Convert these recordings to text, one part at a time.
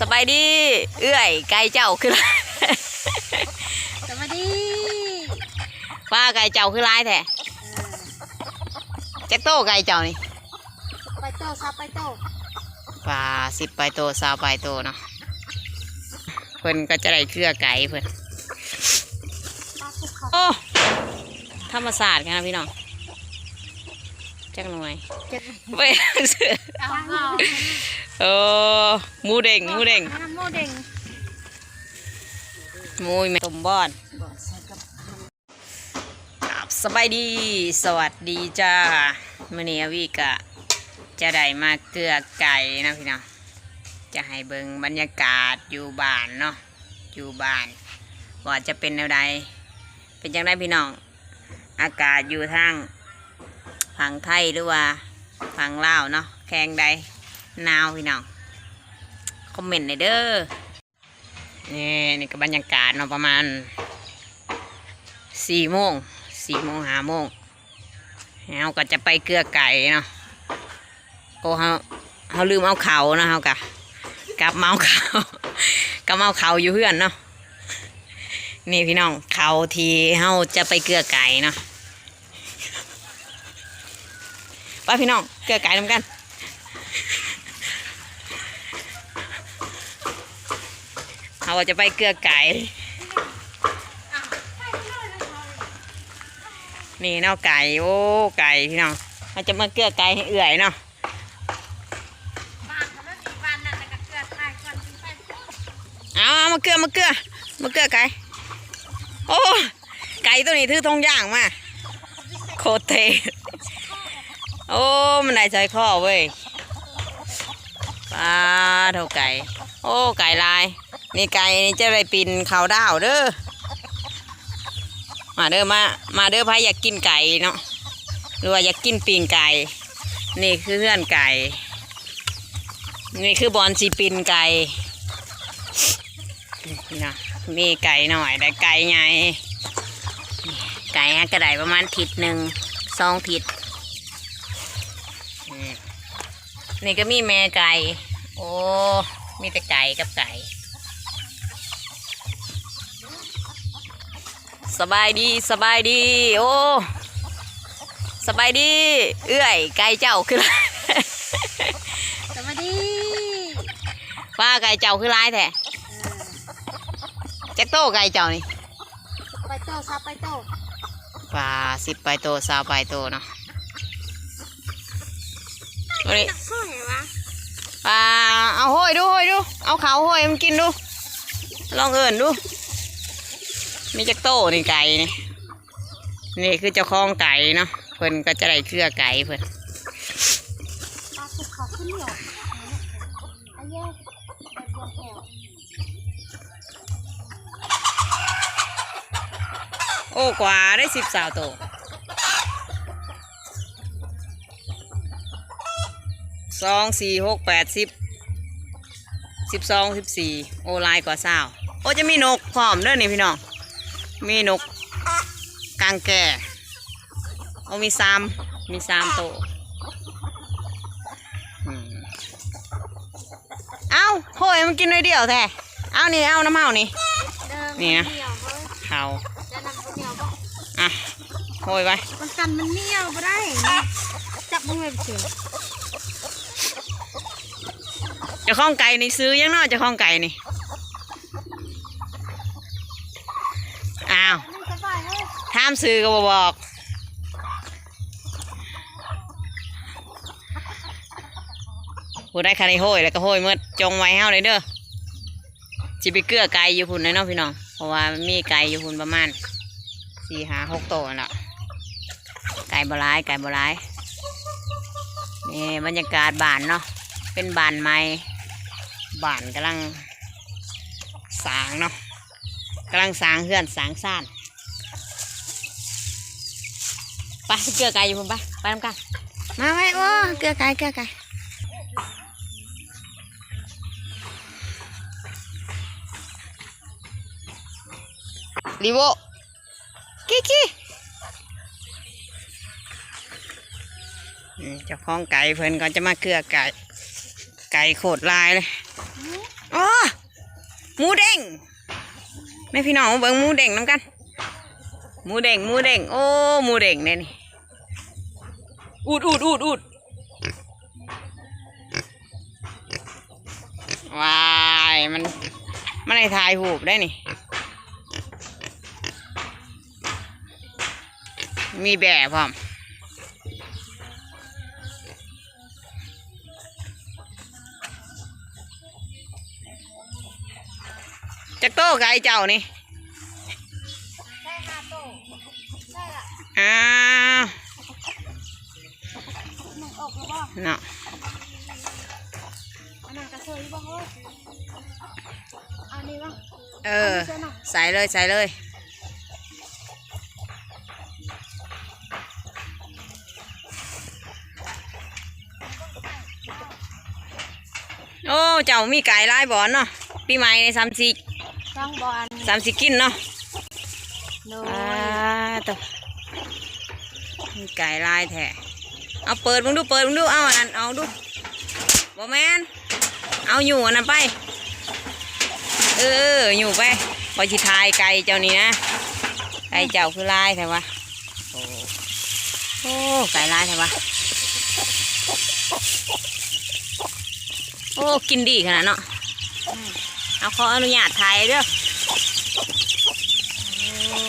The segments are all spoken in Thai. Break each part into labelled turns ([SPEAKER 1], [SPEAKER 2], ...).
[SPEAKER 1] สบายดี เอื้อยไก่เจ้าคือ
[SPEAKER 2] สวัสดี
[SPEAKER 1] ว่าไก่เจ้าคือร้ายแท้แจ็คโต้ไก่เจ้านี่
[SPEAKER 2] ไปโตซับไปโต
[SPEAKER 1] ปลาสิบไปโตสาวไปโตเนาะเพิ่นก็จะได้เครือไก่เพิ่น
[SPEAKER 2] ปลาคุกเขา
[SPEAKER 1] โอ้ธรรมศาสตร์กันนะพี่น้องจักหน่วย
[SPEAKER 2] เจ็ด
[SPEAKER 1] ไปเสือ
[SPEAKER 2] เอาเอา
[SPEAKER 1] โอ้หมูเด้งหมูเด้ง
[SPEAKER 2] น้ำโมเด้ง
[SPEAKER 1] หมูแม่ต้มบอน
[SPEAKER 2] บอกใส่กับ
[SPEAKER 1] ครับสบายดี สวัสดีจ้ามื่อนี้อาวีกะ จะได้มาเกลือไก่นะพี่น้อง จะให้เบิงบรรยากาศอยู่บ้านเนาะ อยู่บ้าน ว่าจะเป็นแนวใด เป็นจังไดพี่น้อง อากาศอยู่ทางฝั่งไทยหรือว่าฝั่งลาวเนาะ แข่งใดห นาวพี่น้องคอมเมนต์หน่อยเด้อนี่นี่ก็บรรยากาศเนาะประมาณสี่โมงสี่โมงห้าโมงเราก็จะไปเกลือไก่เนาะโอ้เขาเขาลืมเอาเขานะเขากะกลับเมาเขากลับเมาเขาอยู่เพื่อนเนาะนี่พี่น้องเขาทีเฮาจะไปเกลือไก่เนาะไปพี่น้องเกลือไก่นำกัน เราจะไปเกลือไก่ นี่เนาะไก่โอ้ไก่พี่น้องเราจะมาเกลือไก่ให้เอื่อยเนาะ
[SPEAKER 2] เอายก่อนกินไป
[SPEAKER 1] เอาเอามาเกลือมาเกลือมาเกลือไก่โอ้ไก่ตัวนี้ถือทงย่างมาโคตรเทโอ้มันได้ใจข้อเว้ยปลาเท่าไก่ โอ้ไก่ลาย นี่ไก่นี่จะได้ปีนเขาดาวเด้อมาเด้อมา มาเด้อพายอยากกินไก่เนาะหรือว่าอยากกินปีงไก่ นี่คือเพื่อนไก่ นี่คือบอลสีปีนไก่นี่นะมีไก่หน่อยแต่ไก่ใหญ่ไก่ฮะกระไดประมาณทิศหนึ่งสองทิศนี่ก็มีแม่ไก่ โอ้ มีแต่ไก่กับไก่ สบายดีสบายดี โอ้สบายดี เอื้อยไก่เจ้าคือ
[SPEAKER 2] สวัสดี
[SPEAKER 1] ว่าไก่เจ้าคือร้ายแท้แจ็คโต้ไก่เจ้านี่
[SPEAKER 2] ไปโตซับไปโต
[SPEAKER 1] ปลาสิบไปโตสาวไปโตเนาะวันนี้
[SPEAKER 2] เท่าไหร่วะ
[SPEAKER 1] ปลาเอาห้อยดูห้อยดู เอาเขาห้อยมันกินดู ลองเอิ่นดู มีจักโตนี่ไก่นี่นี่คือเจ้าของไก่เนาะเพิ่นก็จะได้เครือไก่เพิ่น
[SPEAKER 2] ปลาคุกเขาขึ้นเหนียวไอ้เย้ไปบวมแถว
[SPEAKER 1] โอ้กว่าได้สิบสาวโตสองสี่หกแปดสิบสิบสองสิบสี่โอ้ลายกว่าสาวโอ้จะมีนกพร้อมเด้อนี่พี่น้อง มีนกกางแก่โอ้มีสามมีสามโตวอืมเอ้าโหยมันกินน้อยเดียวแท้เอานี่เอาน้ำเมานี่
[SPEAKER 2] เดิม
[SPEAKER 1] นี่นะ
[SPEAKER 2] เหนียวเฮ้ย
[SPEAKER 1] เขา
[SPEAKER 2] จะนำข้าวเหนียวบ่
[SPEAKER 1] อะโหยไป
[SPEAKER 2] มันกันมันเหนียวบ่ได้นะจับมึงเลยเฉย
[SPEAKER 1] เจะข้องไก่นี่ซื้อยังเนาะเจะข้องไก่นี่อ้าว
[SPEAKER 2] มันสบายเฮ้ย
[SPEAKER 1] ถามซื้อก็บบอกผู้ได้คันได้ห้ยแล้วก็ห้อยเมื่อจงไว้เฮาเลยเด้อจิไปเกลือไก่อยู่พุ่นเลยเนาะพี่น้อง เพราะว่ามีไก่อยู่พุ่นประมาณสี่หาหกตัวนั่นละไก่บร้ายไก่บร้ายนี่บรรยากาศบานเนาะ เป็นบานไม้บานกำลังสางเนาะกำลังสางเฮือนสางซ่าน ไปไปเกลือไก่อยู่พุ่นไปไปทำกันมาไว้โอ้เกลือไก่เกลือไก่รีโวกี้กี้อืมเจ้าของไก่เพิ่นก็จะมาเกลือไก่ ไก่โคตรลายเลยอ๋อหมูเด้งแม่พี่น้องมาเบิ่งหมูเด้งน้ำกันห มูเด้งมูเด้งโอ้มูเด้งเนี่ยนี่อูดอูดอูดอูดว้ายมันมันในถ่ายหูปได้นี่ มีแบบพร้อมจักโต้กับไอ้เจ้านี่ อ้าว
[SPEAKER 2] หนึ่งอกแล้วบ่
[SPEAKER 1] เนาะ
[SPEAKER 2] อันนั้นกระเซยบ่เฮ้ยอันนี้บ้าง
[SPEAKER 1] เออ ใส่เลย ใส่เลยโอ้เจ้ามีไก่ลายบอนเนาะปีใหม่ในสามสี่
[SPEAKER 2] ช่างบอล
[SPEAKER 1] สามสี่กินเนาะ
[SPEAKER 2] โด
[SPEAKER 1] อ่ายตัวมี ไก่ลายแท้เอาเปิดมึงดูเปิดมึงดูเอาอันนั้นเอาดูบอแมนเอาอยู่อันนั้นไป เอออยู่ไปพอชิทายไก่เจ้านี่นะไก่เจ้าคือลายแท้วะโอ้โอ้ไก่ลายแท้วะโอ้กินดีขนาดเนาะเอาขออนุญาตถ่ายเด้อโอ้โอ้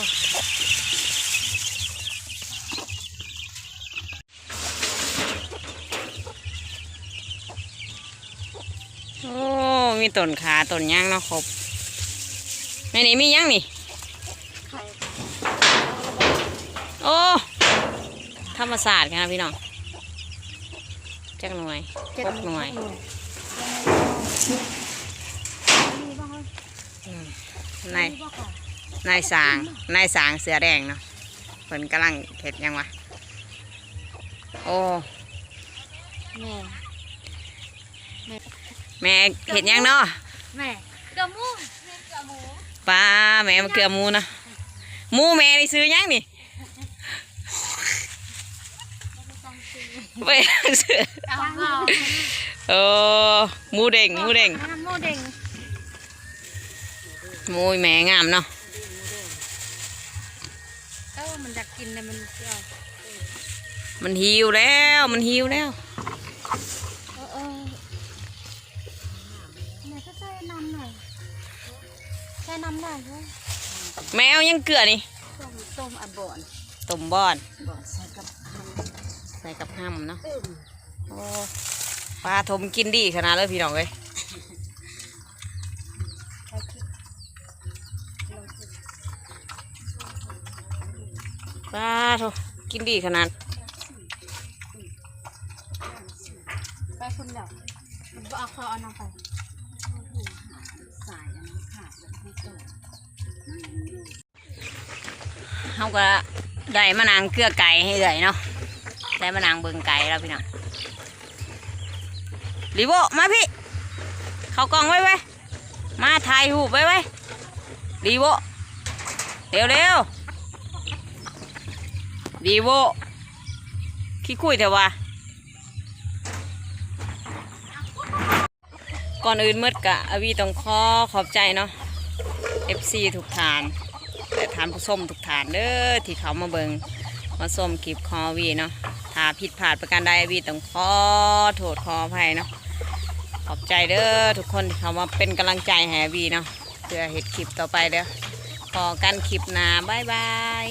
[SPEAKER 1] มีต้นขาต้นย่างเนาะครบในนี้มีย่างนี่
[SPEAKER 2] ไข่
[SPEAKER 1] โอ้ธรรมศาสตร์กันนะพี่น้องจักหน่วยครบหน่วย
[SPEAKER 2] มีบ้างเฮ้ย
[SPEAKER 1] อืมนาย
[SPEAKER 2] มีบ้างค่ะ
[SPEAKER 1] นายสางนายสางเสือแดงเนาะเพิ่นกำลังเห็ดหยังวะโอ้
[SPEAKER 2] แม่
[SPEAKER 1] แม่เห็ดหยังเนาะ
[SPEAKER 2] แม่เกลือหมูแม่เกลือหมู
[SPEAKER 1] ป้าแม่มาเกลือหมูนะหมูแม่ได้ซื้อหยังนี่
[SPEAKER 2] ต้องซื้อ
[SPEAKER 1] ไปซื้อ
[SPEAKER 2] เอาเอา
[SPEAKER 1] โอ้หมูเด้งหมูเด้ง
[SPEAKER 2] น้ำหมูเด้ง
[SPEAKER 1] หมูแม่งามเนาะ
[SPEAKER 2] เออมันอยากกินเลยมันเอา
[SPEAKER 1] มันหิวแล้วมันหิวแล้ว
[SPEAKER 2] ใส่น้ำหน่อยด้วย
[SPEAKER 1] แมวยังเกลือนี่
[SPEAKER 2] ต้มต้มอะบ่อน
[SPEAKER 1] ต้มบอน
[SPEAKER 2] บ่อนใส่กับ
[SPEAKER 1] ใส่กับห้ำเนาะ
[SPEAKER 2] อึ่ง
[SPEAKER 1] โอ้ปลาทมกินดีขนาดเลยพี่น้องเลย
[SPEAKER 2] ใส่พริกลงสิ
[SPEAKER 1] ปลาทมกินดีขนาด
[SPEAKER 2] ไปคนเดียวบ่เอาเขาเอาน้ำไปสายอันนี้ขาดแบบไม่ตก
[SPEAKER 1] เขาก็ได้มานางเกลือไก่ให้เลยเนาะได้มานางเบิงไก่แล้วพี่น้องลิโบมาพี่ เข้ากล่องไว้ไว้มาถ่ายรูไว้ไว้ลิโบเร็วเร็วลิโบขี้คุยเถอะวะก่อนอื่นเมื่อกะอวีต้องขอขอบใจเนาะ FC ทุกฐาน และทานผู้ชมทุกฐานเด้อที่เขามาเบิงมาส้มคลิปคอวีเนาะถ้าผิดพลาดประการใดวีต้องขอโทษขออภัยเนาะขอบใจเด้อทุกคนที่เขามาเป็นกำลังใจแหวีเนาะเพื่อเห็ดคลิปต่อไปเด้อพอกันคลิปหน้าบ๊ายบาย